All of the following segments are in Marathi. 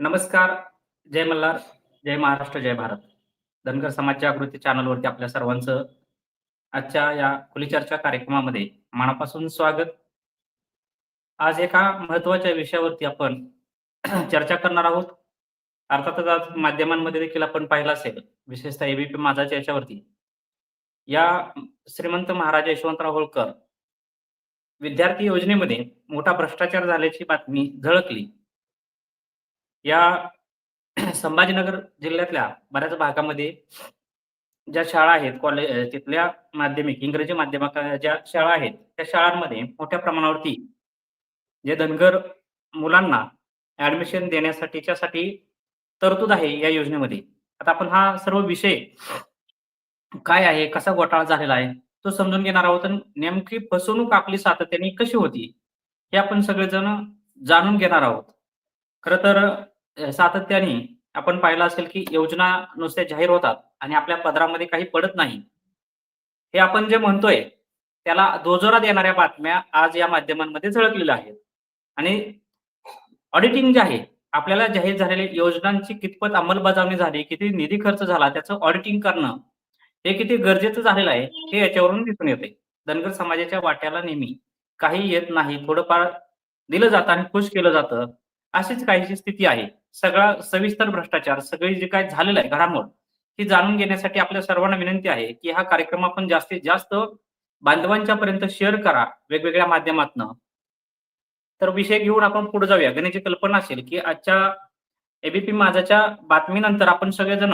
नमस्कार जय मल्हार जय महाराष्ट्र जय भारत. धनगर समाज जागृती चॅनलवरती आपल्या सर्वांचं आजच्या या खुली चर्चा कार्यक्रमामध्ये मनापासून स्वागत. आज एका महत्त्वाच्या विषयावरती आपण चर्चा करणार आहोत. अर्थातच आज माध्यमांमध्ये देखील आपण पाहिलं असेल विशेषतः एबीपी माझाच्या याच्यावरती. या श्रीमंत महाराज यशवंतराव होळकर विद्यार्थी योजनेमध्ये मोठा भ्रष्टाचार झाल्याची बातमी झळकली. या संभाजीनगर जिल्ह्यातल्या बऱ्याच भागामध्ये ज्या शाळा आहेत कॉलेज तिथल्या माध्यमिक इंग्रजी माध्यमाच्या ज्या शाळा आहेत त्या शाळांमध्ये मोठ्या प्रमाणावरती जे धनगर मुलांना ऍडमिशन देण्यासाठीच्यासाठी तरतूद आहे या योजनेमध्ये. आता आपण हा सर्व विषय काय आहे कसा घोटाळा झालेला आहे तो समजून घेणार आहोत नेमकी फसवणूक आपली सातत्याने कशी होती हे आपण सगळेजण जाणून घेणार आहोत. खर तर सातत्याने आपण पाहिलं असेल की योजना नुसत्या जाहीर होतात आणि आपल्या पदरामध्ये काही पडत नाही. हे आपण जे म्हणतोय त्याला दोजोरा देणाऱ्या बातम्या आज या माध्यमांमध्ये झळकलेल्या आहेत. आणि ऑडिटिंग जे आहे आपल्याला जाहीर झालेल्या योजनांची कितपत अंमलबजावणी झाली किती निधी खर्च झाला त्याचं ऑडिटिंग करणं हे किती गरजेचं झालेलं आहे हे याच्यावरून दिसून येते. धनगर समाजाच्या वाट्याला नेहमी काही येत नाही थोडंफार दिलं जातं आणि खुश केलं जातं. अशीच काहीशी स्थिती आहे. सगळा सविस्तर भ्रष्टाचार सगळी जे काय झालेलं आहे घडामोड ही जाणून घेण्यासाठी आपल्या सर्वांना विनंती आहे की हा कार्यक्रम आपण जास्तीत जास्त बांधवांच्या पर्यंत शेअर करा वेगवेगळ्या माध्यमातनं. तर विषय घेऊन आपण पुढे जाऊया. गण्याची कल्पना असेल की आजच्या एबीपी माझाच्या बातमीनंतर आपण सगळेजण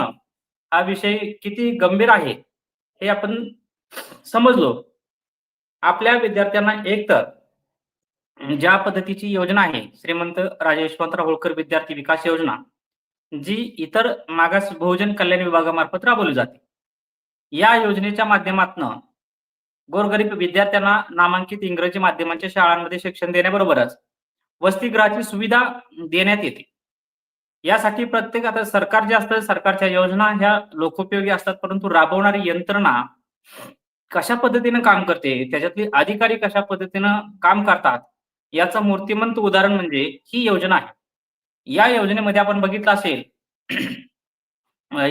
हा विषय किती गंभीर आहे हे आपण समजलो. आपल्या विद्यार्थ्यांना एकतर ज्या पद्धतीची योजना आहे श्रीमंत राजे यशवंतराव होळकर विद्यार्थी विकास योजना जी इतर मागास बहुजन कल्याण विभागामार्फत राबवली जाते. या योजनेच्या माध्यमातून गोरगरीब विद्यार्थ्यांना नामांकित इंग्रजी माध्यमांच्या शाळांमध्ये शिक्षण देण्याबरोबरच वसतिगृहाची सुविधा देण्यात येते. यासाठी प्रत्येक आता सरकार जे असतं सरकारच्या योजना ह्या लोकोपयोगी असतात परंतु राबवणारी यंत्रणा कशा पद्धतीनं काम करते त्याच्यातले अधिकारी कशा पद्धतीनं काम करतात याचं मूर्तिमंत उदाहरण म्हणजे ही योजना आहे. या योजनेमध्ये आपण बघितलं असेल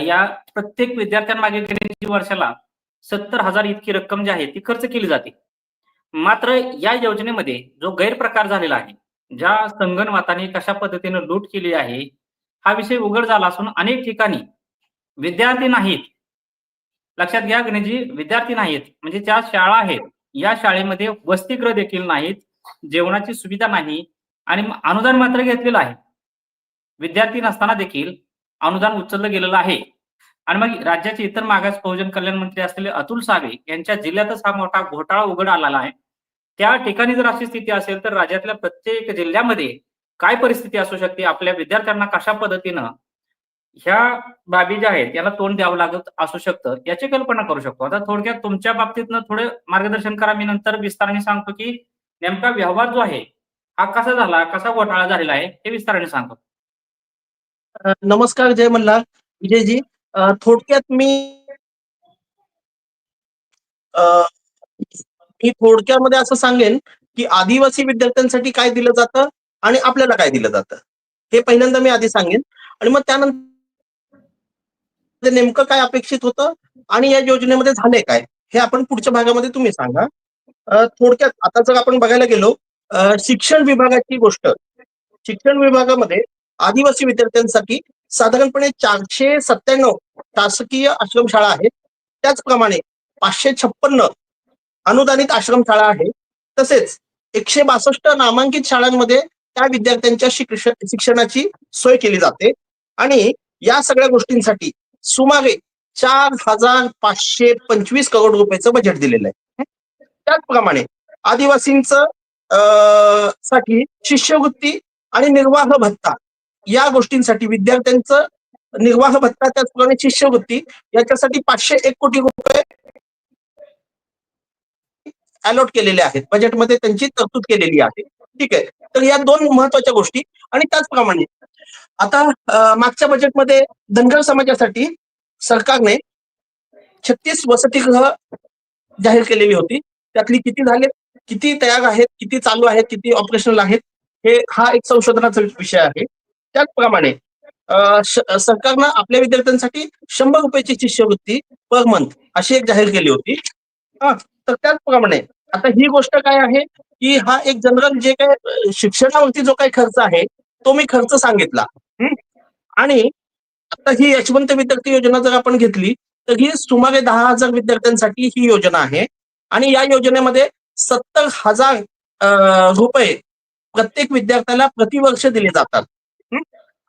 या प्रत्येक विद्यार्थ्यांमागे गेल्याची वर्षाला सत्तर हजार इतकी रक्कम जी आहे ती खर्च केली जाते. मात्र या योजनेमध्ये जो गैरप्रकार झालेला आहे ज्या संगणमाताने कशा पद्धतीने लूट केली आहे हा विषय उघड झाला असून अनेक ठिकाणी विद्यार्थी नाहीत. लक्षात घ्या गणेशजी विद्यार्थी नाहीत. म्हणजे ज्या शाळा आहेत या शाळेमध्ये वसतिगृह देखील नाहीत. जेवणाची सुविधा नाही आणि अनुदान मात्र घेतलेलं आहे. विद्यार्थी नसताना देखील अनुदान उचललं गेलेलं आहे. आणि मग राज्याचे इतर मागास बहुजन कल्याण मंत्री असलेले अतुल सावे यांच्या जिल्ह्यातच हा मोठा घोटाळा उघड आलेला आहे. त्या ठिकाणी जर अशी स्थिती असेल तर राज्यातल्या प्रत्येक जिल्ह्यामध्ये काय परिस्थिती असू शकते? आपल्या विद्यार्थ्यांना कशा पद्धतीनं ह्या बाबी ज्या आहेत याला तोंड द्यावं लागत असू शकतं याची कल्पना करू शकतो. आता थोडक्यात तुमच्या बाबतीतनं थोडं मार्गदर्शन करा. मी नंतर विस्ताराने सांगतो की नेमका व्यवहार जो आहे हा कसा झाला कसा घोटाळा झालेला आहे हे विस्ताराने सांगतो नमस्कार जय मल्हार विजयजी. थोडक्यात मी अ, मी थोडक्यामध्ये असं सांगेन की आदिवासी विद्यार्थ्यांसाठी काय दिलं जातं आणि आपल्याला काय दिलं जातं. हे पहिल्यांदा मी आधी सांगेन. आणि मग त्यानंतर नेमकं काय अपेक्षित होतं आणि या योजनेमध्ये झाले काय हे आपण पुढच्या भागामध्ये तुम्ही सांगा. थोडक्यात आता जर आपण बघायला गेलो शिक्षण विभागाची गोष्ट. शिक्षण विभागामध्ये आदिवासी विद्यार्थ्यांसाठी साधारणपणे चारशे सत्त्याण्णव शासकीय आश्रमशाळा आहेत. त्याचप्रमाणे पाचशे छप्पन्न अनुदानित आश्रमशाळा आहे तसेच एकशे बासष्ट नामांकित शाळांमध्ये त्या विद्यार्थ्यांच्या शिक्षणाची सोय केली जाते. आणि या सगळ्या गोष्टींसाठी सुमारे चार हजार पाचशे पंचवीस करोड रुपयाचं बजेट दिलेलं आहे. त्याचप्रमाणे आदिवासींच साठी शिष्यवृत्ती आणि निर्वाह भत्ता या गोष्टींसाठी विद्यार्थ्यांचं निर्वाह भत्ता त्याचप्रमाणे शिष्यवृत्ती याच्यासाठी पाचशे एक कोटी रुपये अलॉट केलेले आहेत. बजेटमध्ये त्यांची तरतूद केलेली आहे. ठीक आहे. तर या दोन महत्त्वाच्या गोष्टी आणि त्याचप्रमाणे आता मागच्या बजेटमध्ये धनगर समाजासाठी सरकारने छत्तीस वसतिगृह जाहीर केलेली होती. त्यातली किती झाले किती तयार आहेत किती चालू आहेत किती ऑपरेशनल आहेत हे हा एक संशोधनाचा विषय आहे. त्याचप्रमाणे सरकारनं आपल्या विद्यार्थ्यांसाठी शंभर रुपयाची शिष्यवृत्ती पर मंथ अशी एक जाहीर केली होती. हा तर त्याचप्रमाणे आता ही गोष्ट काय आहे की हा एक जनरल जे काय शिक्षणावरती जो काही खर्च आहे तो मी खर्च सांगितला. आणि आता ही यशवंत विद्यार्थी योजना जर आपण घेतली तर ही सुमारे दहा हजार विद्यार्थ्यांसाठी ही योजना आहे. आणि या योजनेमध्ये सत्तर हजार रुपये प्रत्येक विद्यार्थ्याला प्रतिवर्ष दिले जातात.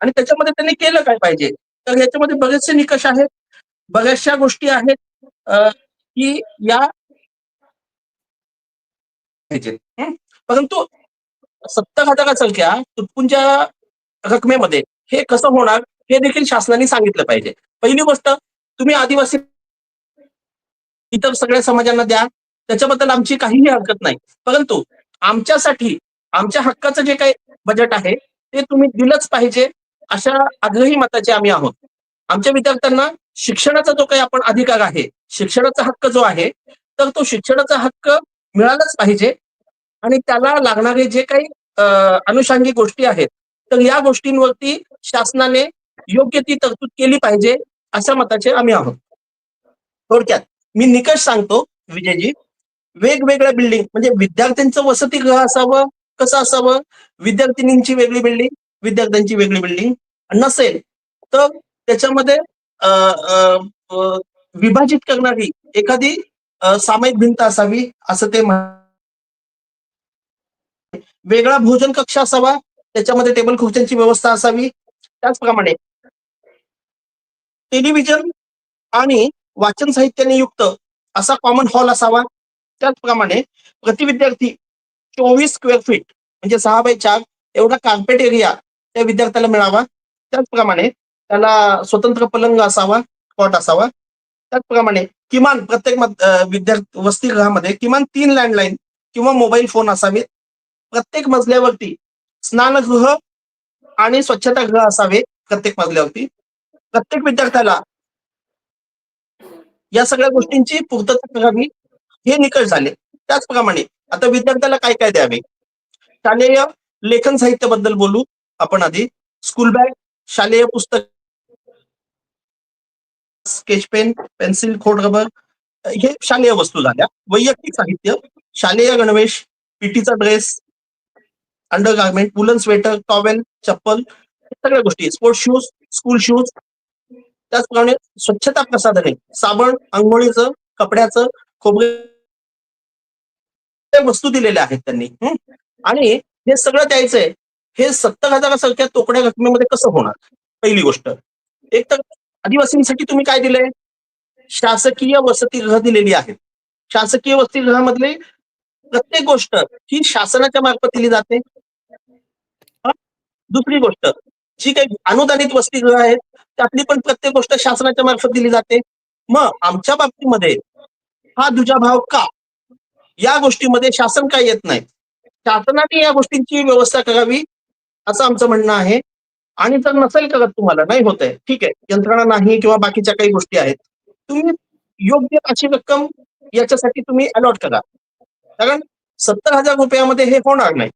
आणि त्याच्यामध्ये त्यांनी केलं काय पाहिजे? तर याच्यामध्ये बरेचसे निकष आहेत. बऱ्याचशा गोष्टी आहेत की या परंतु सत्तर हजारासारख्या तुटपुंच्या रकमेमध्ये हे कसं होणार हे देखील शासनाने सांगितलं पाहिजे. पहिली गोष्ट तुम्ही आदिवासी इतर सगळ्या समाजांना द्या. त्याच्याबद्दल आमची काहीही हरकत नाही. परंतु आमच्यासाठी आमच्या हक्काचं जे काही बजेट आहे ते तुम्ही दिलंच पाहिजे अशा आग्रही मताचे आम्ही आहोत. आमच्या विद्यार्थ्यांना शिक्षणाचा जो काही आपण अधिकार आहे शिक्षणाचा हक्क जो आहे तर तो शिक्षणाचा हक्क मिळालाच पाहिजे. आणि त्याला लागणारे जे काही अनुषंगी अनुषंगिक गोष्टी आहेत तर या गोष्टींवरती शासनाने योग्य ती तरतूद केली पाहिजे अशा मताचे आम्ही आहोत. थोडक्यात मी निकष सांगतो विजयजी. वेगवेगळ्या बिल्डिंग म्हणजे विद्यार्थ्यांचं वसतिगृह असावं कसं असावं? विद्यार्थिनींची वेगळी बिल्डिंग विद्यार्थ्यांची वेगळी बिल्डिंग नसेल तर त्याच्यामध्ये विभाजित करणारी एखादी सामायिक भिंत असावी असं ते वेगळा भोजन कक्ष असावा त्याच्यामध्ये टेबल खुर्च्यांची व्यवस्था असावी. त्याचप्रमाणे टेलिव्हिजन आणि वाचन साहित्याने युक्त असा कॉमन हॉल असावा. त्याचप्रमाणे प्रति विद्यार्थी चोवीस स्क्वेअर फीट म्हणजे सहा बाय चार एवढा कार्पेट एरिया त्या विद्यार्थ्याला मिळावा. त्याचप्रमाणे त्याला स्वतंत्र पलंग असावा कॉट असावा. त्याचप्रमाणे किमान प्रत्येक विद्यार्थी वसतिगृहामध्ये किमान तीन लँडलाईन किंवा मोबाईल फोन असावेत प्रत्येक मजल्यावरती स्नानगृह आणि स्वच्छतागृह असावे प्रत्येक मजल्यावरती. प्रत्येक विद्यार्थ्याला या सगळ्या गोष्टींची पूर्तता करावी. हे निकष झाले. त्याचप्रमाणे आता विद्यार्थ्याला काय काय द्यावे? शालेय लेखन साहित्याबद्दल बोलू आपण आधी. स्कूल बॅग शालेय पुस्तक स्केच पेन पेन्सिल खोड रबर हे शालेय वस्तू झाल्या. वैयक्तिक साहित्य शालेय गणवेश पीटीचा dress under garment woollen sweater towel चप्पल सगळ्या गोष्टी स्पोर्ट्स शूज स्कूल शूज त्याचप्रमाणे स्वच्छता प्रसाधने साबण आंघोळीचं कपड्याचं खोबरे वस्तू दिलेल्या आहेत त्यांनी. आणि हे सगळं द्यायचंय हे सत्तर हजारासारख्या तोकड्या रकमेमध्ये कसं होणार? पहिली गोष्ट. एक तर आदिवासींसाठी तुम्ही काय दिलंय? शासकीय वसतिगृह दिलेली आहेत. शासकीय वसतिगृहामधले प्रत्येक गोष्ट ही शासनाच्या मार्फत दिली जाते. दुसरी गोष्ट जी काही अनुदानित वसतिगृह आहेत त्यातली पण प्रत्येक गोष्ट शासनाच्या मार्फत दिली जाते. मग आमच्या बाबतीमध्ये हा दुजाभाव का? या गोष्टीमध्ये शासन काय येत नाही. शासनाने या गोष्टींची व्यवस्था करावी असं आमचं म्हणणं आहे. आणि जर नसेल करत तुम्हाला नाही होत आहे. ठीक आहे. यंत्रणा नाही किंवा बाकीच्या काही गोष्टी आहेत. तुम्ही योग्य अशी रक्कम याच्यासाठी तुम्ही अलॉट करा. कारण सत्तर हजार रुपयामध्ये हे होणार नाही.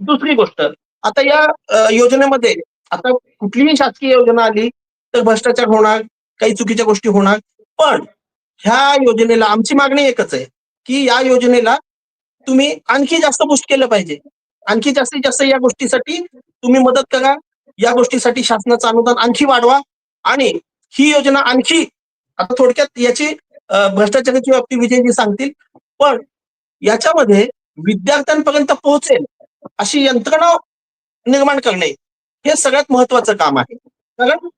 दुसरी गोष्ट आता या योजनेमध्ये आता कुठलीही शासकीय योजना आली तर भ्रष्टाचार होणार काही चुकीच्या गोष्टी होणार. पण ह्या योजनेला आमची मागणी एकच आहे. की या योजनेला तुम्ही आणखी जास्त बुस्ट केलं पाहिजे. आणखी जास्तीत जास्त या गोष्टीसाठी तुम्ही मदत करा. या गोष्टीसाठी शासनाचं अनुदान आणखी वाढवा. आणि ही योजना आणखी आता थोडक्यात याची भ्रष्टाचाराची व्याप्ती विजयजी सांगतील पण याच्यामध्ये विद्यार्थ्यांपर्यंत पोहोचेल अशी यंत्रणा निर्माण करणे हे सगळ्यात महत्वाचं काम आहे. कारण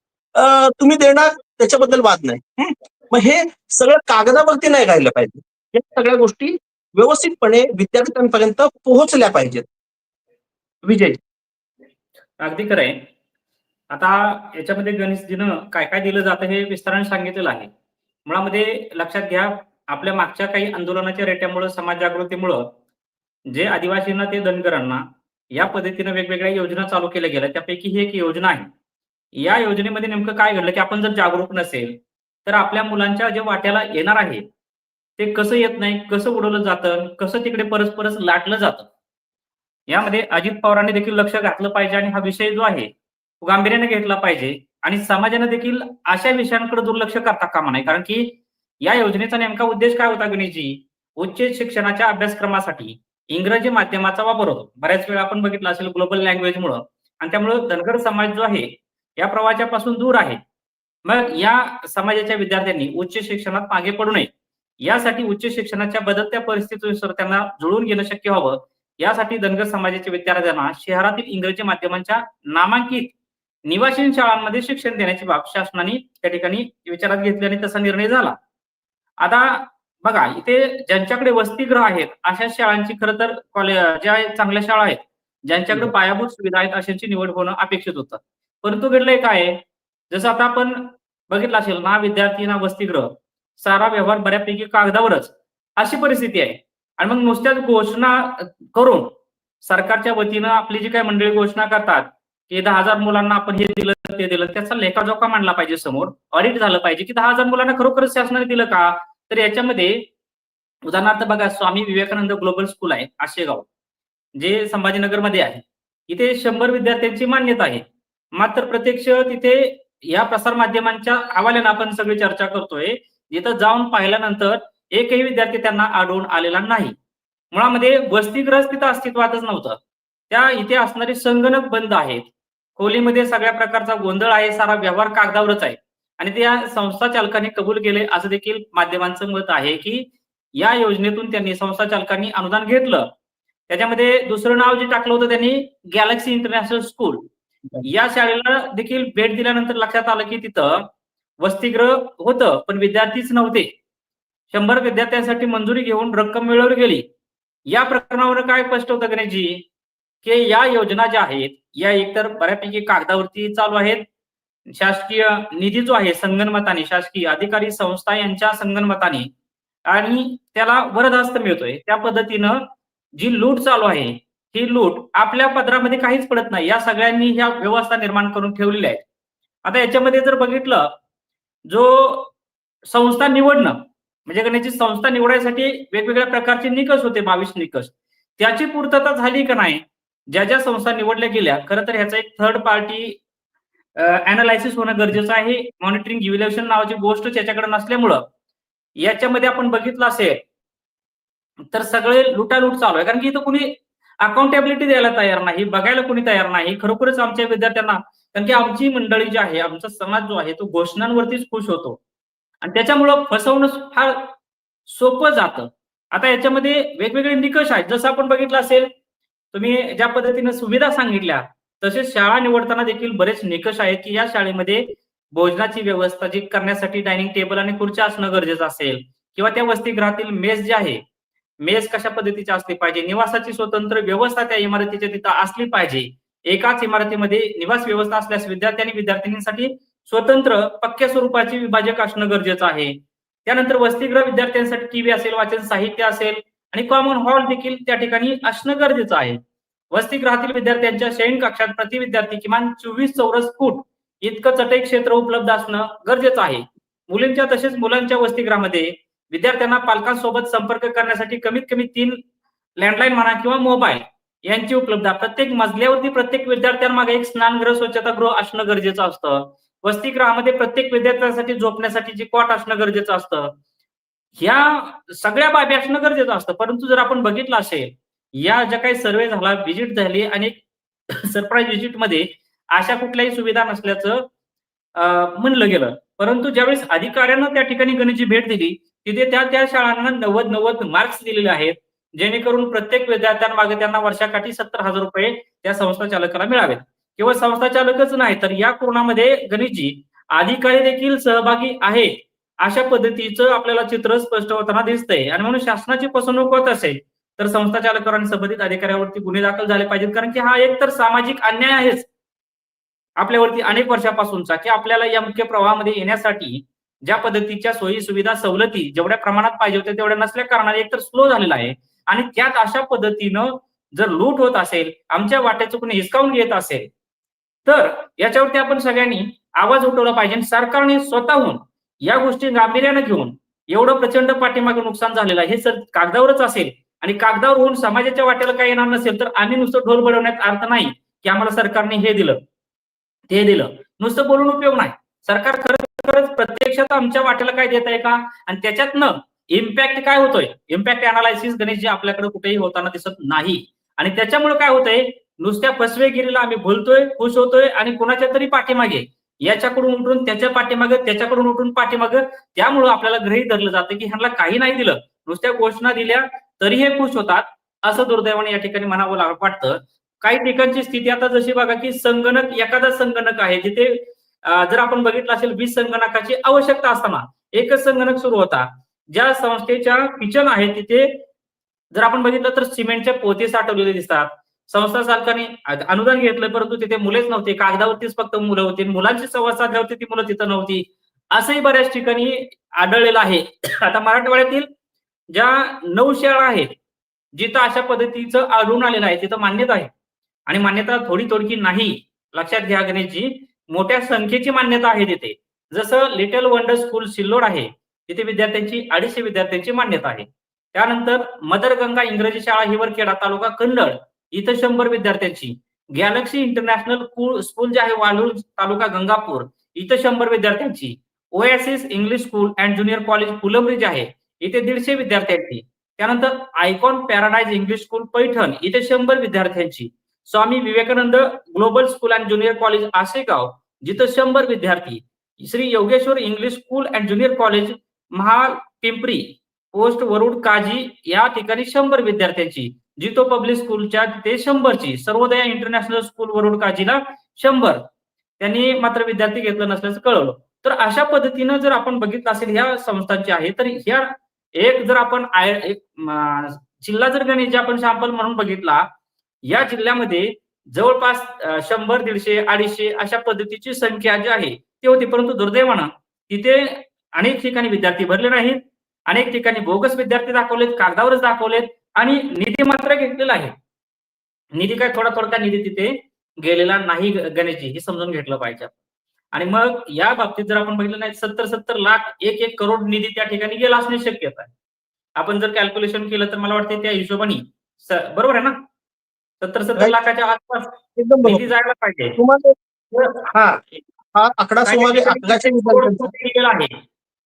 तुम्ही देणार त्याच्याबद्दल वाद नाही. मग हे सगळं कागदावरती नाही राहिलं पाहिजे. या सगळ्या गोष्टी व्यवस्थितपणे विद्यार्थ्यांपर्यंत पोहोचल्या पाहिजेत. विजय. अगदी खरं आहे. आता याच्यामध्ये गणेशजीनं काय काय दिलं जातं हे विस्ताराने सांगितलेलं आहे. मुळामध्ये लक्षात घ्या आपल्या मागच्या काही आंदोलनाच्या रेट्यामुळं समाज जागृतीमुळं जे आदिवासींना ते धनगरांना या पद्धतीनं वेगवेगळ्या योजना चालू केल्या गेल्या. त्यापैकी ही एक योजना आहे. या योजनेमध्ये नेमकं काय घडलं की आपण जर जागरूक नसेल तर आपल्या मुलांच्या जे वाट्याला येणार आहे ते कसं येत नाही कसं उडवलं जातं कसं तिकडे परस्परच लाटलं जातं? यामध्ये अजित पवारांनी देखील लक्ष घातलं पाहिजे आणि हा विषय जो आहे गांभीर्याने घेतला पाहिजे आणि समाजाने देखील अशा विषयांकडे दुर्लक्ष करता कामा नये. कारण की या योजनेचा नेमका उद्देश काय होता गणेशजी? उच्च शिक्षणाच्या अभ्यासक्रमासाठी इंग्रजी माध्यमाचा वापर होतो. बऱ्याच वेळा आपण बघितलं असेल ग्लोबल लँग्वेजमुळं आणि त्यामुळे धनगर समाज जो आहे या प्रवाहापासून दूर आहे. मग या समाजाच्या विद्यार्थ्यांनी उच्च शिक्षणात मागे पडू नये. यासाठी उच्च शिक्षणाच्या बदलत्या परिस्थितीनुसार त्यांना जुळवून घेणं शक्य व्हावं. यासाठी धनगर समाजाच्या विद्यार्थ्यांना शहरातील इंग्रजी माध्यमांच्या नामांकित निवासी शाळांमध्ये शिक्षण देण्याची बाब शासनाने त्या ठिकाणी विचारात घेतली आणि तसा निर्णय झाला. आता बघा इथे ज्यांच्याकडे वसतिगृह आहेत अशा शाळांची खरं तर कॉलेज ज्या चांगल्या शाळा आहेत ज्यांच्याकडे पायाभूत सुविधा आहेत अशांची निवड होणं अपेक्षित होतं. परंतु घडलंय काय जसं आता आपण बघितलं असेल ना विद्यार्थी ना वसतिगृह. सारा व्यवहार बऱ्यापैकी कागदावरच. अशी परिस्थिती आहे. आणि मग नुसत्याच घोषणा करून सरकारच्या वतीनं आपली जी काही मंडळी घोषणा करतात की दहा हजार मुलांना आपण हे दिलं ते दिलं त्याचा लेखाजोखा मांडला पाहिजे समोर. ऑडिट झालं पाहिजे की दहा हजार मुलांना खरोखरच शासनाने दिलं का? तर याच्यामध्ये उदाहरणार्थ बघा स्वामी विवेकानंद ग्लोबल स्कूल आहे आशेगाव जे संभाजीनगरमध्ये आहे. इथे शंभर विद्यार्थ्यांची मान्यता आहे. मात्र प्रत्यक्ष तिथे या प्रसार माध्यमांच्या हवाल्यानं आपण सगळी चर्चा करतोय. इथं जाऊन पाहिल्यानंतर एकही विद्यार्थी त्यांना आढळून आलेला नाही. मुळामध्ये वस्तीग्रस्त तिथं अस्तित्वातच नव्हतं. त्या इथे असणारे संगणक बंद आहेत. खोलीमध्ये सगळ्या प्रकारचा गोंधळ आहे सारा व्यवहार कागदावरच आहे. आणि त्या संस्था चालकांनी कबूल केले असं देखील माध्यमांचं मत आहे की या योजनेतून त्यांनी संस्था चालकांनी अनुदान घेतलं. त्याच्यामध्ये दुसरं नाव जे टाकलं होतं त्यांनी गॅलेक्सी इंटरनॅशनल स्कूल या शाळेला देखील भेट दिल्यानंतर लक्षात आलं की तिथं वसतिग्रह होतं पण विद्यार्थीच नव्हते. शंभर विद्यार्थ्यांसाठी मंजुरी घेऊन रक्कम मिळवली गेली. या प्रकरणावर काय स्पष्ट होतं गणेशजी? की या योजना ज्या आहेत या एकतर बऱ्यापैकी कागदावरती चालू आहेत. शासकीय निधी जो आहे संगणमताने शासकीय अधिकारी संस्था यांच्या संगणमताने आणि त्याला वरदहस्त मिळतोय. त्या पद्धतीनं जी लूट चालू आहे ही लूट आपल्या पदरामध्ये काहीच पडत नाही. या सगळ्यांनी ह्या व्यवस्था निर्माण करून ठेवलेल्या आहेत. आता याच्यामध्ये जर बघितलं जो संस्था निवडणं म्हणजे गण्याची संस्था निवडायसाठी वेगवेगळ्या प्रकारचे निकष होते बावीस निकष. त्याची पूर्तता झाली का नाही ज्या ज्या संस्था निवडल्या गेल्या खरं तर ह्याचा एक थर्ड पार्टी अनालायसिस होणं गरजेचं आहे. मॉनिटरिंग इव्हल्युशन नावाची गोष्ट त्याच्याकडे नसल्यामुळं याच्यामध्ये आपण बघितलं असेल तर सगळे लुटालूट चालू आहे. कारण की इथं कुणी अकाउंटेबिलिटी द्यायला तयार नाही बघायला कुणी तयार नाही. खरोखरच आमच्या विद्यार्थ्यांना कारण की आमची मंडळी जी आहे आमचा समाज जो आहे तो घोषणांवरतीच खुश होतो. आणि त्याच्यामुळं फसवणं फार सोपं जातं. आता याच्यामध्ये वेगवेगळे निकष आहेत. जसं आपण बघितलं असेल तुम्ही ज्या पद्धतीने सुविधा सांगितल्या तसेच शाळा निवडताना देखील बरेच निकष आहेत की या शाळेमध्ये भोजनाची व्यवस्था जी करण्यासाठी डायनिंग टेबल आणि खुर्च्या असणं गरजेचं असेल किंवा त्या वसतिगृहातील मेस जे आहे मेस कशा पद्धतीची असली पाहिजे? निवासाची स्वतंत्र व्यवस्था त्या इमारतीच्या तिथं असली पाहिजे. एकाच इमारतीमध्ये निवास व्यवस्था असल्यास विद्यार्थी आणि विद्यार्थिनींसाठी स्वतंत्र पक्क्या स्वरूपाचे विभाजक असणं गरजेचं आहे. त्यानंतर वसतिगृह विद्यार्थ्यांसाठी टीव्ही असेल वाचन साहित्य असेल आणि कॉमन हॉल देखील त्या ठिकाणी असणं गरजेचं आहे. वसतिगृहातील विद्यार्थ्यांच्या शयन कक्षात प्रति विद्यार्थी किमान चोवीस चौरस फूट इतकं चटई क्षेत्र उपलब्ध असणं गरजेचं आहे. मुलींच्या तसेच मुलांच्या वसतिगृहामध्ये विद्यार्थ्यांना पालकांसोबत संपर्क करण्यासाठी कमीत कमी तीन लँडलाईन म्हणा किंवा मोबाईल यांची उपलब्धता. प्रत्येक मजल्यावरती प्रत्येक विद्यार्थ्यांमागे एक स्नानगृह स्वच्छतागृह असणं गरजेचं असतं. वसतिगृहामध्ये प्रत्येक विद्यार्थ्यासाठी झोपण्यासाठी जी कॉट असणं गरजेचं असतं. ह्या सगळ्या बाबी असणं गरजेचं असतं. परंतु जर आपण बघितलं असेल या ज्या काही सर्वे झाला व्हिजिट झाली आणि सरप्राईज व्हिजिटमध्ये अशा कुठल्याही सुविधा नसल्याचं म्हणलं गेलं. परंतु ज्यावेळेस अधिकाऱ्यांना त्या ठिकाणी गणेशची भेट दिली तिथे त्या त्या शाळांना नव्वद नव्वद मार्क्स दिलेले आहेत. जेणेकरून प्रत्येक विद्यार्थ्यांमागे त्यांना वर्षाकाठी सत्तर हजार रुपये त्या संस्था चालकाला मिळावेत. किंवा संस्था चालकच नाही तर या कोरोनामध्ये गणेशजी अधिकारी देखील सहभागी आहेत अशा पद्धतीचं आपल्याला चित्र स्पष्ट होताना दिसतंय. आणि म्हणून शासनाची फसवणूक होत असेल तर संस्था चालकावर आणि संबंधित अधिकाऱ्यावरती गुन्हे दाखल झाले पाहिजेत. कारण की हा एक तर सामाजिक अन्याय आहेच. आपल्यावरती अनेक वर्षापासूनचा की आपल्याला या मुख्य प्रवाहामध्ये येण्यासाठी ज्या पद्धतीच्या सोयी सुविधा सवलती जेवढ्या प्रमाणात पाहिजे होत्या तेवढ्या नसल्या कारणाने एकतर स्लो झालेला आहे. आणि त्यात अशा पद्धतीनं जर लूट होत असेल आमच्या वाट्याचं कोणी हिसकावून घेत असेल तर याच्यावरती आपण सगळ्यांनी आवाज उठवला पाहिजे आणि सरकारने स्वतःहून या गोष्टी गांभीर्यानं घेऊन एवढं प्रचंड पाठीमागे नुकसान झालेलं आहे. हे सर कागदावरच असेल आणि कागदावर होऊन समाजाच्या वाट्याला काय येणार नसेल तर आम्ही नुसतं ढोल बडवण्यात अर्थ नाही की आम्हाला सरकारने हे दिलं ते दिलं. नुसतं बोलून उपयोग नाही. सरकार खरंच खरंच प्रत्यक्षात आमच्या वाट्याला काय देत आहे का? आणि त्याच्यातनं इम्पॅक्ट काय होतोय? इम्पॅक्ट अनालायसिस गणेशजी आपल्याकडे कुठेही होताना दिसत नाही. आणि त्याच्यामुळे काय होतंय? नुसत्या फसवेगिरीला आम्ही बोलतोय खुश होतोय आणि कुणाच्या तरी पाठीमागे याच्याकडून उठून त्याच्या पाठीमागे त्याच्याकडून उठून पाठीमागे त्यामुळं आपल्याला ग्रही धरलं जातं की ह्यांना काही नाही दिलं. नुसत्या घोषणा दिल्या तरी हे खुश होतात असं दुर्दैवाने या ठिकाणी म्हणावं लाग- वाटतं. काही ठिकाणची स्थिती आता जशी बघा की संगणक एखादा संगणक आहे जिथे जर आपण बघितलं असेल वीस संगणकाची आवश्यकता असताना एकच संगणक सुरू होता. ज्या संस्थेच्या किचन आहे तिथे जर आपण बघितलं तर सिमेंटचे पोते साठवलेले दिसतात. संस्था सरकारने अनुदान घेतलं परंतु तिथे मुलेच नव्हते. कागदावरतीच फक्त मुलं होती. मुलांची संवाद साधल्या होती ती मुलं तिथं नव्हती. असंही बऱ्याच ठिकाणी आढळलेलं आहे. आता मराठवाड्यातील ज्या नऊ शाळा आहेत जिथं अशा पद्धतीचं आढळून आलेलं आहे तिथं मान्यता आहे. आणि मान्यता थोडी थोडकी नाही. लक्षात घ्या गणेशजी मोठ्या संख्येची मान्यता आहे तिथे. जसं लिटल वंडर स्कूल सिल्लोड आहे इथे विद्यार्थ्यांची अडीचशे विद्यार्थ्यांची मान्यता आहे. त्यानंतर मदर गंगा इंग्रजी शाळा हिवरखेडा तालुका कन्नड इथं शंभर विद्यार्थ्यांची. गॅलेक्सी इंटरनॅशनल स्कूल स्कूल जे आहे वालूर तालुका गंगापूर इथं शंभर विद्यार्थ्यांची. Oasis English school and junior college Phulambri जे आहे इथे दीडशे विद्यार्थ्यांची. त्यानंतर icon paradise English school Paithan इथे शंभर विद्यार्थ्यांची. Swami Vivekananda global school and junior college Asegaon जिथं शंभर विद्यार्थी. Shri Yogeshwar English school and junior college Mahapimpri post Warud Kaji या ठिकाणी शंभर विद्यार्थ्यांची जितो पब्लिक स्कूलच्या तिथे शंभरची सर्वोदया इंटरनॅशनल स्कूल वरुड काजीला शंभर. त्यांनी मात्र विद्यार्थी घेतलं नसल्याचं कळवलं. तर अशा पद्धतीनं जर आपण बघितलं असेल ह्या संस्थांची आहे तर ह्या एक जर आपण आय एक, जिल्हा जर गणित आपण सॅम्पल म्हणून बघितला या जिल्ह्यामध्ये जवळपास शंभर दीडशे अडीचशे अशा पद्धतीची संख्या जी आहे ती होती. परंतु दुर्दैवानं तिथे अनेक ठिकाणी विद्यार्थी भरले नाहीत. अनेक ठिकाणी बोगस विद्यार्थी दाखवलेत कागदावरच दाखवलेत आणि निधी मात्र घेतलेला आहे. निधी काय थोडा थोडका निधी तिथे गेलेला नाही गणेशजी हे समजून घेतलं पाहिजे. आणि मग या बाबतीत जर आपण बघितलं नाही सत्तर सत्तर लाख एक एक करोड निधी त्या ठिकाणी गेला असण्याची शक्यता आहे. आपण जर कॅल्क्युलेशन केलं तर मला वाटतं त्या हिशोबाने बरोबर आहे ना? सत्तर सत्तर. लाखाच्या आसपास निधी जायला पाहिजे. हा हा आकडा सुमारे केलेला आहे.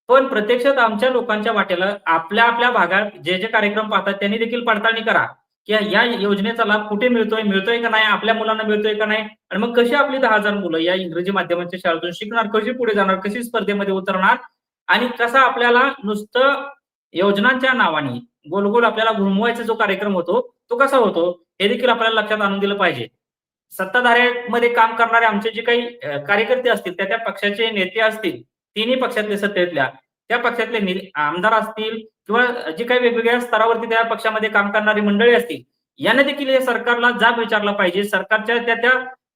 पण प्रत्यक्षात आमच्या लोकांच्या वाट्याला आपल्या आपल्या भागात जे जे कार्यक्रम पाहतात त्यांनी देखील पडताळणी करा. की या योजनेचा लाभ कुठे मिळतोय मिळतोय का नाही आपल्या मुलांना मिळतोय का नाही आणि मग कशी आपली दहा हजार मुलं या इंग्रजी माध्यमाच्या शाळेतून शिकणार कशी पुढे जाणार कशी स्पर्धेमध्ये उतरणार आणि कसा आपल्याला नुसतं योजनांच्या नावाने गोल गोल आपल्याला घुमवायचा जो कार्यक्रम होतो तो कसा होतो हे देखील आपल्याला लक्षात आणून दिलं पाहिजे. सत्ताधाऱ्यामध्ये काम करणारे आमचे जे काही कार्यकर्ते असतील त्या त्या पक्षाचे नेते असतील तिन्ही पक्षातले सत्तेतल्या त्या पक्षातले आमदार असतील किंवा जे काही वेगवेगळ्या स्तरावरती त्या पक्षामध्ये काम करणारी मंडळी असतील यांना देखील या सरकारला जाब विचारला पाहिजे. सरकारच्या त्या त्या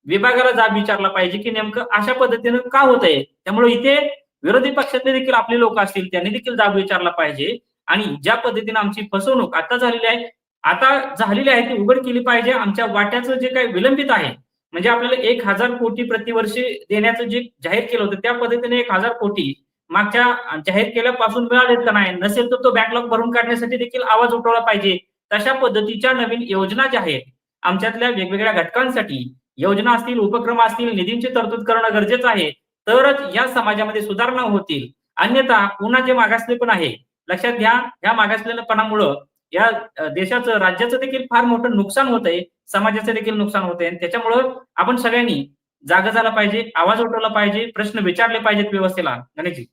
विभागाला जाब विचारला पाहिजे की नेमकं अशा पद्धतीनं का होत आहे? त्यामुळे इथे विरोधी पक्षातले देखील आपले लोक असतील त्यांनी देखील जाब विचारला पाहिजे. आणि ज्या पद्धतीने आमची फसवणूक आता झालेली आहे आता झालेली आहे ती उघड केली पाहिजे. आमच्या वाट्याचं जे काही विलंबित आहे म्हणजे आपल्याला एक हजार कोटी प्रतिवर्षी देण्याचं जे जाहीर केलं होतं त्या पद्धतीने एक हजार कोटी मागच्या जाहीर केल्यापासून मिळालेत का नाही नसेल तर तो बॅकलॉग भरून काढण्यासाठी देखील आवाज उठवला पाहिजे. तशा पद्धतीच्या नवीन योजना ज्या आहेत आमच्यातल्या वेगवेगळ्या घटकांसाठी योजना असतील उपक्रम असतील निधींची तरतूद करणं गरजेचं आहे. तरच या समाजामध्ये सुधारणा होतील. अन्यथा पुन्हा जे मागासलेपण आहे. लक्षात घ्या या मागासलेपणामुळं या देशाचं राज्याचं देखील फार मोठं नुकसान होत आहे समाजाचं देखील नुकसान होत आहे आणि त्याच्यामुळं आपण सगळ्यांनी जागा झाला पाहिजे आवाज उठवला पाहिजे प्रश्न विचारले पाहिजेत व्यवस्थेला. गणेशजी.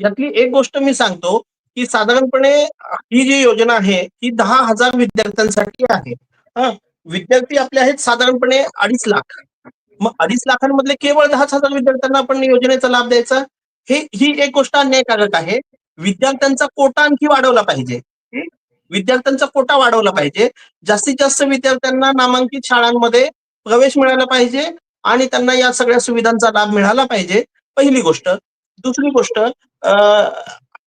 यातली एक गोष्ट मी सांगतो की साधारणपणे ही जी योजना आहे ही दहा हजार विद्यार्थ्यांसाठी आहे. विद्यार्थी आपले आहेत साधारणपणे अडीच लाख. मग अडीच लाखांमधले केवळ दहाच हजार विद्यार्थ्यांना आपण योजनेचा लाभ द्यायचा? हे ही एक गोष्ट अन्यायकारक आहे. विद्यार्थ्यांचा कोटा आणखी वाढवला पाहिजे? विद्यार्थ्यांचा कोटा वाढवला पाहिजे. जास्तीत जास्त विद्यार्थ्यांना नामांकित शाळांमध्ये प्रवेश मिळाला पाहिजे आणि त्यांना या सगळ्या सुविधांचा लाभ मिळाला पाहिजे. पहिली गोष्ट. दुसरी गोष्ट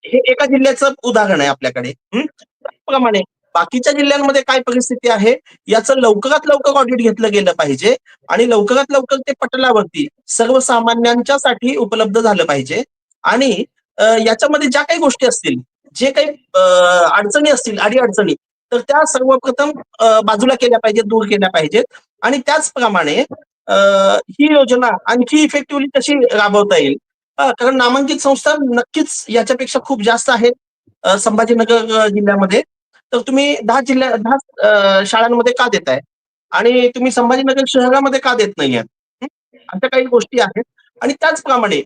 हे एका जिल्ह्याचं उदाहरण आहे आपल्याकडे? त्याप्रमाणे बाकीच्या जिल्ह्यांमध्ये काय परिस्थिती आहे? याचं लवकरात लवकर ऑडिट घेतलं गेलं पाहिजे आणि लवकरात लवकर ते पटलावरती सर्वसामान्यांच्या साठी उपलब्ध झालं पाहिजे. आणि याच्यामध्ये ज्या काही गोष्टी असतील जे काही अडचणी असतील अडीअडचणी तर त्या सर्वप्रथम बाजूला केल्या पाहिजेत दूर केल्या पाहिजेत. आणि त्याचप्रमाणे ही योजना आणखी इफेक्टिव्हली कशी राबवता येईल? कारण नामांकित संस्था नक्कीच याच्यापेक्षा खूप जास्त आहेत संभाजीनगर जिल्ह्यामध्ये. तर तुम्ही दहा जिल्ह्या दहा शाळांमध्ये का देताय? आणि तुम्ही संभाजीनगर शहरामध्ये का देत नाहीये अशा काही गोष्टी आहेत. आणि त्याचप्रमाणे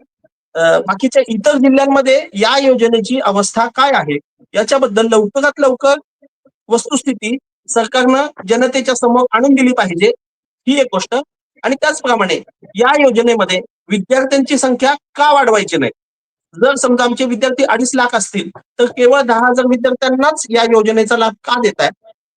बाकीच्या इतर जिल्ह्यांमध्ये या योजनेची अवस्था काय आहे? याच्याबद्दल लवकरात लवकर वस्तुस्थिती सरकारनं जनतेच्या समोर आणून दिली पाहिजे ही एक गोष्ट. आणि त्याचप्रमाणे या योजनेमध्ये विद्यार्थ्यांची संख्या का वाढवायची नाही? जर समजा आमचे विद्यार्थी अडीच लाख असतील तर केवळ दहा हजार विद्यार्थ्यांनाच या योजनेचा लाभ का देत आहे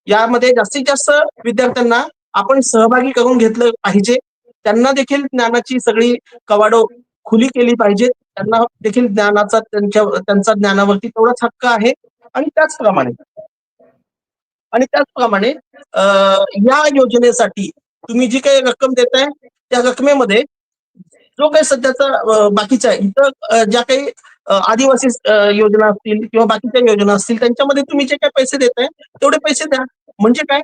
यामध्ये जास्तीत जास्त विद्यार्थ्यांना आपण सहभागी करून घेतलं पाहिजे. त्यांना देखील ज्ञानाची सगळी कवाडो खुली केली पाहिजे. त्यांना देखील ज्ञानाचा त्यांच्या त्यांचा ज्ञानावरती तेवढाच हक्क आहे. आणि त्याचप्रमाणे आणि त्याचप्रमाणे या योजनेसाठी तुम्ही जी काही रक्कम देताय त्या रकमेमध्ये जो काही सध्याचा बाकीचा आहे इतर ज्या काही आदिवासी योजना असतील किंवा बाकीच्या योजना असतील त्यांच्यामध्ये तुम्ही जे काही पैसे देताय तेवढे पैसे द्या. म्हणजे काय?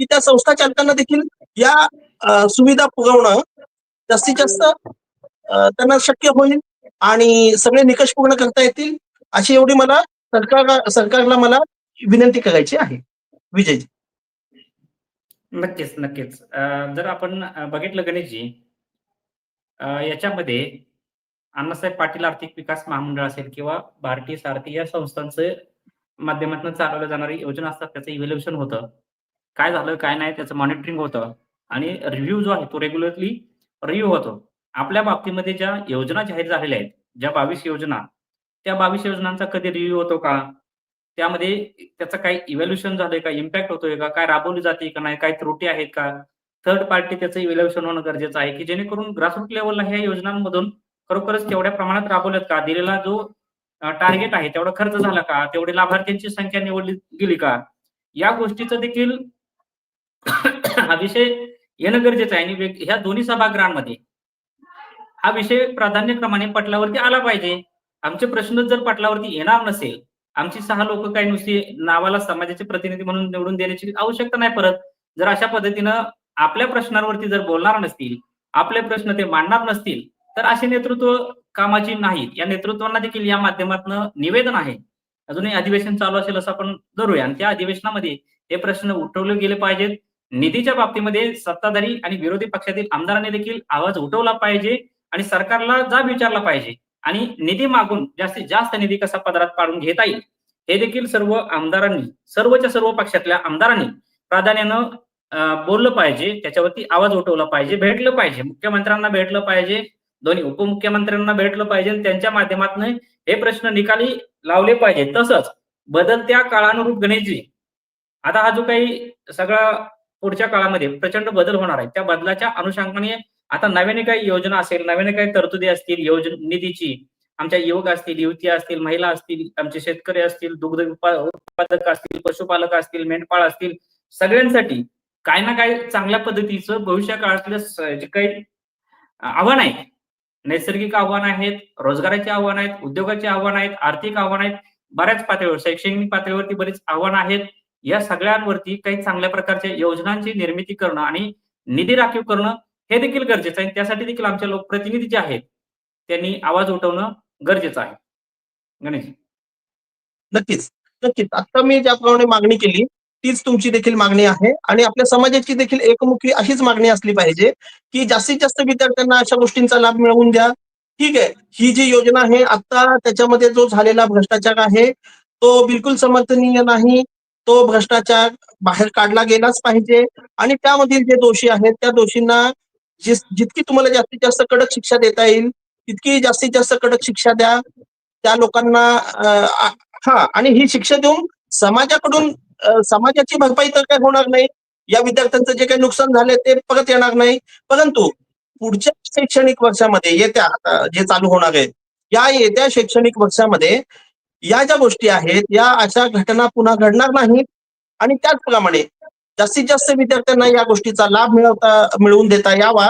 की त्या संस्था चालकांना देखील या सुविधा पुरवणं जास्तीत जास्त त्यांना शक्य होईल आणि सगळे निकष पूर्ण करता येतील अशी एवढी मला सरकार सरकारला मला विनंती करायची आहे. विजयजी. नक्कीच नक्कीच. जर आपण बघितलं गणेशजी याच्यामध्ये अण्णासाहेब पाटील आर्थिक विकास महामंडळ असेल किंवा भारतीय सारथी या संस्थांचं माध्यमातून चालवल्या जाणारी योजना असतात त्याचं इव्हॅल्युएशन होतं. काय झालं काय नाही त्याचं मॉनिटरिंग होतं. आणि रिव्ह्यू जो आहे तो रेग्युलरली रिव्ह्यू होतो. आपल्या बाबतीमध्ये ज्या योजना जाहीर झालेल्या आहेत ज्या बावीस योजना त्या बावीस योजनांचा कधी रिव्ह्यू होतो का? त्यामध्ये त्याचं काही इव्हॅल्युएशन झालंय का? इम्पॅक्ट होतोय का? काय राबवली जाते का नाही? काय त्रुटी आहेत का? थर्ड पार्टी त्याचं इव्हॅल्युएशन होणं गरजेचं आहे की जेणेकरून ग्रासरूट लेवलला ह्या योजनांमधून खरोखरच तेवढ्या प्रमाणात राबवल्यात का? दिलेला जो टार्गेट आहे तेवढा खर्च झाला का? तेवढे लाभार्थ्यांची संख्या निवडली गेली का? या गोष्टीचं देखील हा विषय येणं गरजेचं आहे आणि ह्या दोन्ही सभागृहांमध्ये हा विषय प्राधान्यक्रमाने पटलावरती आला पाहिजे. आमचे प्रश्न जर पटलावरती येणार नसेल आमची सहा लोक काही नुसती नावाला समाजाचे प्रतिनिधी म्हणून निवडून देण्याची आवश्यकता नाही परत. जर अशा पद्धतीनं आपल्या प्रश्नांवरती जर बोलणार नसतील आपले प्रश्न ते मांडणार नसतील तर असे नेतृत्व कामाची नाहीत. या नेतृत्वांना देखील या माध्यमातून निवेदन आहे. अजूनही अधिवेशन चालू असेल असं आपण धरूया. आणि त्या अधिवेशनामध्ये हे प्रश्न उठवले गेले पाहिजेत. निधीच्या बाबतीमध्ये सत्ताधारी आणि विरोधी पक्षातील आमदारांनी देखील आवाज उठवला पाहिजे. आणि सरकारला जाब विचारला पाहिजे. आणि निधी मागून जास्तीत जास्त निधी कसा पदरात पाडून घेता येईल? हे देखील सर्व आमदारांनी सर्वच्या सर्व पक्षातल्या आमदारांनी प्राधान्यानं बोललं पाहिजे. त्याच्यावरती आवाज उठवला पाहिजे. भेटलं पाहिजे. मुख्यमंत्र्यांना भेटलं पाहिजे. दोन्ही उपमुख्यमंत्र्यांना भेटलं पाहिजे. आणि त्यांच्या माध्यमातून हे प्रश्न निकाली लावले पाहिजे. तसंच बदलत्या काळानुरूप गणेशजी आता हा जो काही सगळा पुढच्या काळामध्ये प्रचंड बदल होणार आहे. त्या बदलाच्या अनुषंगाने आता नव्याने काही योजना असेल नव्याने काही तरतुदी असतील योजना निधीची आमच्या युवक असतील युवती असतील महिला असतील आमचे शेतकरी असतील दुग्ध उत्पादक असतील पशुपालक असतील मेंढपाळ असतील सगळ्यांसाठी काही ना काही चांगल्या पद्धतीचं भविष्य काळातलं जे काही आव्हान आहेत नैसर्गिक आव्हान आहेत रोजगाराचे आव्हान आहेत उद्योगाचे आव्हान आहेत आर्थिक आव्हान आहेत बऱ्याच पातळीवर शैक्षणिक पातळीवरती बरीच आव्हानं आहेत. या सगळ्यांवरती काही चांगल्या प्रकारच्या योजनांची निर्मिती करणं आणि निधी राखीव करणं हे देखील गरजेचं आहे. त्यासाठी देखील आमच्या लोकप्रतिनिधी जे आहेत त्यांनी आवाज उठवणं गरजेचं आहे. गणेश नक्कीच. नक्कीच. आता मी ज्याप्रमाणे मागणी केली तीच तुमची देखील मागणी आहे. आणि आपल्या समाजाची देखील एकमुखी अशीच मागणी असली पाहिजे की जास्तीत जास्त विद्यार्थ्यांना अशा गोष्टींचा लाभ मिळवून द्या. ठीक आहे. ही जी योजना आहे आता त्याच्यामध्ये जो झालेला भ्रष्टाचार आहे तो बिलकुल समर्थनीय नाही. तो भ्रष्टाचार बाहेर काढला गेलाच पाहिजे. आणि त्यामधील जे दोषी आहेत त्या दोषींना जितकी तुम्हाला जास्तीत जास्त कडक शिक्षा देता येईल तितकी जास्तीत जास्त कडक शिक्षा द्या. त्या लोकांना हा आणि ही शिक्षा देऊन समाजाकडून समाजाची भरपाई तर काय होणार नाही. या विद्यार्थ्यांचं जे काही नुकसान झालंय ते परत येणार नाही. परंतु पुढच्या शैक्षणिक वर्षामध्ये येत्या जे चालू होणार आहे या येत्या शैक्षणिक वर्षामध्ये या ज्या गोष्टी आहेत या अशा घटना पुन्हा घडणार नाहीत. आणि त्याचप्रमाणे जास्तीत जास्त विद्यार्थ्यांना या गोष्टीचा लाभ मिळवता मिळवून देता यावा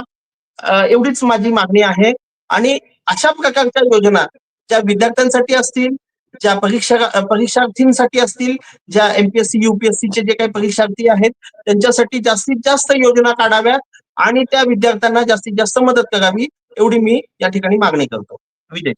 एवढीच माझी मागणी आहे. आणि अशा प्रकारच्या योजना ज्या विद्यार्थ्यांसाठी असतील ज्या परीक्षा परीक्षार्थींसाठी असतील ज्या एमपीएससी युपीएससीचे जे काही परीक्षार्थी आहेत त्यांच्यासाठी जास्तीत जास्त योजना काढाव्यात आणि त्या विद्यार्थ्यांना जास्तीत जास्त मदत करावी एवढी मी या ठिकाणी मागणी करतो. विजय.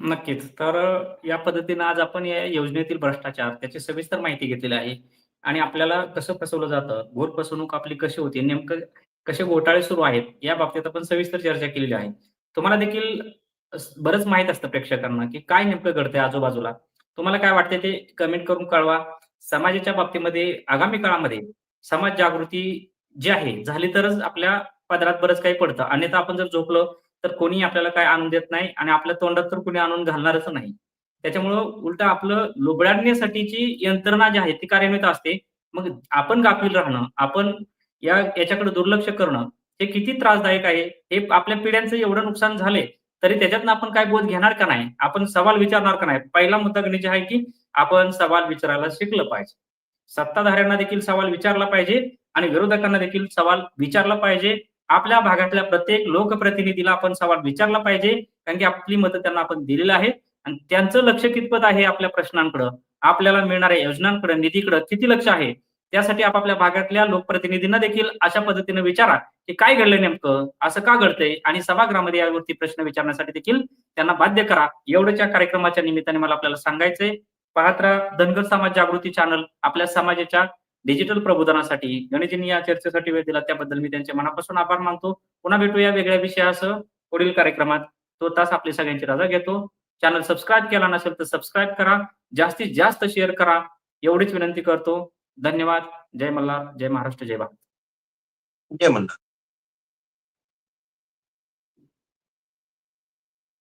नक्कीच. तर या पद्धतीनं आज आपण या योजनेतील भ्रष्टाचार त्याची सविस्तर माहिती घेतलेली आहे. आणि आपल्याला कसं फसवलं जातं, घोर फसवणूक आपली कशी होती नेमकं कसे घोटाळे सुरू आहेत, या बाबतीत आपण सविस्तर चर्चा केलेली आहे. तुम्हाला देखील बरंच माहीत असतं प्रेक्षकांना, की काय नेमकं घडतंय आजूबाजूला. तुम्हाला काय वाटतंय ते कमेंट करून कळवा. समाजाच्या बाबतीमध्ये आगामी काळामध्ये समाज जागृती जी आहे, झाली तरच आपल्या पदरात बरंच काही पडतं. अन्यथा आपण जर झोपलो, तर कोणी आपल्याला काय आणून देत नाही आणि आपल्या तोंडात तर कोणी आणून घालणारच नाही. त्याच्यामुळं उलटं आपलं लुबाडण्यासाठीची यंत्रणा जी आहे ती कार्यान्वित असते. मग आपण गाफील राहणं, आपण या याच्याकडे दुर्लक्ष करणं, हे किती त्रासदायक आहे. हे आपल्या पिढ्यांचं एवढं नुकसान झालंय, तरी त्याच्यातनं आपण काय बोध घेणार का नाही? आपण सवाल विचारणार का नाही? पहिला मुद्दा गणित आहे, की आपण सवाल विचारायला शिकलं पाहिजे. सत्ताधाऱ्यांना देखील सवाल विचारला पाहिजे आणि विरोधकांना देखील सवाल विचारला पाहिजे. आपल्या भागातल्या प्रत्येक लोकप्रतिनिधीला आपण सवाल विचारला पाहिजे, कारण की आपली मतं त्यांना आपण दिलेली आहे आणि त्यांचं लक्ष कितपत आहे आपल्या प्रश्नांकडं, आपल्याला मिळणाऱ्या योजनांकडं, निधीकडं किती लक्ष आहे? त्यासाठी आपापल्या भागातल्या लोकप्रतिनिधींना देखील अशा पद्धतीने विचारा, की काय घडलंय नेमकं? असं का घडतंय? आणि सभागृहामध्ये यावरती प्रश्न विचारण्यासाठी देखील त्यांना बाध्य करा. एवढ्याच्या कार्यक्रमाच्या निमित्ताने मला आपल्याला सांगायचंय. पाहत राहा धनगर समाज जागृती चॅनल. आपल्या समाजाच्या डिजिटल प्रबोधनासाठी गणेशजींनी या चर्चेसाठी वेळ दिला त्याबद्दल मी त्यांचे मनापासून आभार मानतो. पुन्हा भेटूया वेगळ्या विषयासह पुढील कार्यक्रमात. तो तास आपली सगळ्यांची रजा घेतो. चॅनल सबस्क्राईब केला नसेल तर सबस्क्राईब करा. जास्तीत जास्त शेअर करा. एवढीच विनंती करतो. धन्यवाद. जय मल्हार, जय महाराष्ट्र, जय भारत. जय मल्हार.